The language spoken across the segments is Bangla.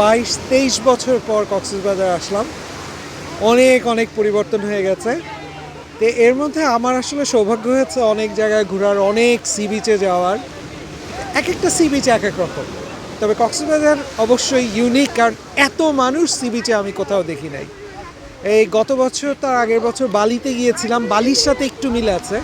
বাইশ, তেইশ বছর পর কক্সবাজার আসলাম। অনেক অনেক পরিবর্তন হয়ে গেছে। তো এর মধ্যে আমার আসলে সৌভাগ্য হয়েছে অনেক জায়গায় ঘোরার, অনেক সি বিচে যাওয়ার। এক একটা সি বিচ এক এক রকম। তবে কক্সবাজার অবশ্যই ইউনিক কারণ এত মানুষ সি বিচে আমি কোথাও দেখি নাই। এই গত বছর তার আগের বছর বালিতে গিয়েছিলাম, বালির সাথে একটু মিল আছে।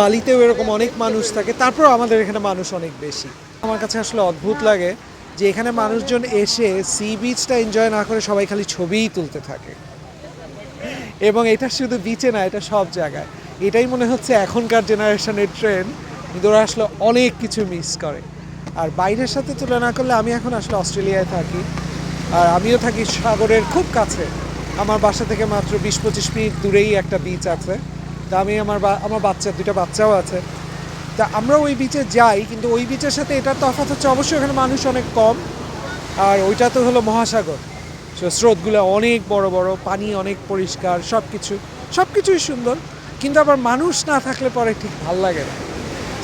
বালিতেও এরকম অনেক মানুষ থাকে তারপর আমাদের এখানে মানুষ অনেক বেশি। আমার কাছে আসলে অদ্ভুত লাগে। যে এখানে মানুষজন এসে সি বিচটা এনজয় না করে সবাই খালি ছবিই তুলতে থাকে। এবং এটা শুধু বিচে না, এটা সব জায়গায়। এটাই মনে হচ্ছে এখনকার জেনারেশনের ট্রেন্ড কিন্তু ওরা আসলে অনেক কিছু মিস করে। আর বাইরের সাথে তুলনা করলে আমি এখন আসলে অস্ট্রেলিয়ায় থাকি। আর আমিও থাকি সাগরের খুব কাছে। আমার বাসা থেকে মাত্র বিশ পঁচিশ মিনিট দূরেই একটা বিচ আছে। তা আমি আমার আমার বাচ্চা দুটো বাচ্চাও আছে। তা আমরা ওই বিচে যাই, কিন্তু ওই বিচের সাথে এটার তফাৎ হচ্ছে অবশ্যই এখানে মানুষ অনেক কম। আর ওইটা তো হলো মহাসাগর। সো স্রোতগুলো অনেক বড় বড়, পানি অনেক পরিষ্কার সব কিছু সব কিছুই সুন্দর, কিন্তু আবার মানুষ না থাকলে পরে ঠিক ভালো লাগে না।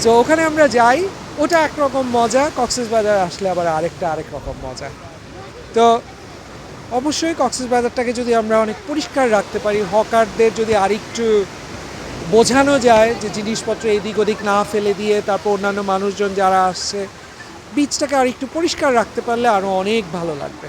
সো ওখানে আমরা যাই, ওটা একরকম মজা কক্সবাজার আসলে আবার আরেকটা আরেক রকম মজা। তো, অবশ্যই কক্সবাজারটাকে যদি আমরা অনেক পরিষ্কার রাখতে পারি, হকারদের যদি আরেকটু বোঝানো যায় যে জিনিসপত্র এদিক ওদিক না ফেলে দিয়ে তারপর অন্যান্য মানুষজন যারা আসছে, বীজটাকে আর একটু পরিষ্কার রাখতে পারলে আরও অনেক ভালো লাগবে।